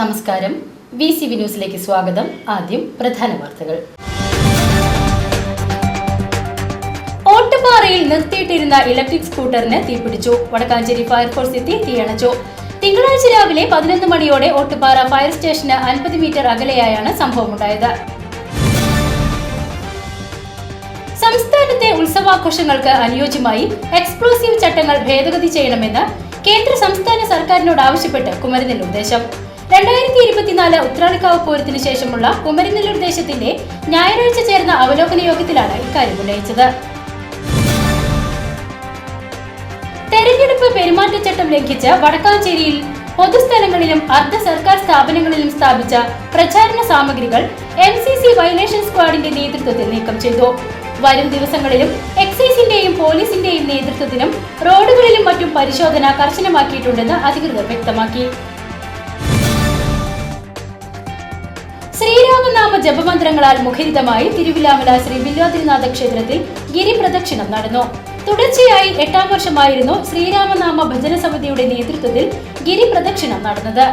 നമസ്കാരം. V C V ന്യൂസിലേക്ക് സ്വാഗതം. ആദ്യം പ്രധാന വാർത്തകൾ. ഓട്ടുപാറയിൽ നിർത്തിയിട്ടിരുന്ന ഇലക്ട്രിക് സ്കൂട്ടറിന് തീപിടിച്ചു. വടക്കാഞ്ചേരി ഫയർഫോഴ്സ് എത്തി തീയണച്ചു. തിങ്കളാഴ്ച രാവിലെ പതിനൊന്ന് മണിയോടെ ഓട്ടുപാറ ഫയർ സ്റ്റേഷന് അൻപത് മീറ്റർ അകലെയായാണ് സംഭവമുണ്ടായത്. സംസ്ഥാനത്തെ ഉത്സവാഘോഷങ്ങൾക്ക് അനുയോജ്യമായി എക്സ്പ്ലോസീവ് ചട്ടങ്ങൾ ഭേദഗതി ചെയ്യണമെന്ന് കേന്ദ്ര സംസ്ഥാന സർക്കാരിനോട് ആവശ്യപ്പെട്ട് കുമരനിൽ ദേശം രണ്ടായിരത്തി ഇരുപത്തിനാല് ഉത്രാളിക്കാവ് പൂരത്തിന് ശേഷമുള്ള കുമരനെല്ലൂർ ദേശത്തിന്റെ ഞായറാഴ്ച ചേർന്ന അവലോകന യോഗത്തിലാണ് ഇക്കാര്യം ഉന്നയിച്ചത്. തെരഞ്ഞെടുപ്പ് പെരുമാറ്റച്ചട്ടം ലംഘിച്ച് വടക്കാഞ്ചേരിയിൽ പൊതുസ്ഥലങ്ങളിലും അർദ്ധ സർക്കാർ സ്ഥാപനങ്ങളിലും സ്ഥാപിച്ച പ്രചാരണ സാമഗ്രികൾ എം സി സി വയലേഷൻ സ്ക്വാഡിന്റെ നേതൃത്വത്തിൽ നീക്കം ചെയ്തു. വരും ദിവസങ്ങളിലും എക്സൈസിന്റെയും പോലീസിന്റെയും നേതൃത്വത്തിലും റോഡുകളിലും മറ്റും പരിശോധന കർശനമാക്കിയിട്ടുണ്ടെന്ന് അധികൃതർ വ്യക്തമാക്കി. ജപമന്ത്രങ്ങളാൽ മുഖരിതമായി തിരുവിലാമല ശ്രീ വില്വാതിരിനാഥ ക്ഷേത്രത്തിൽ ഗിരിപ്രദക്ഷിണം നടന്നു. തുടർച്ചയായി എട്ടാം വർഷമായിരുന്നു ശ്രീരാമനാമ ഭജന സമിതിയുടെ നേതൃത്വത്തിൽ ഗിരിപ്രദക്ഷിണം നടന്നത്.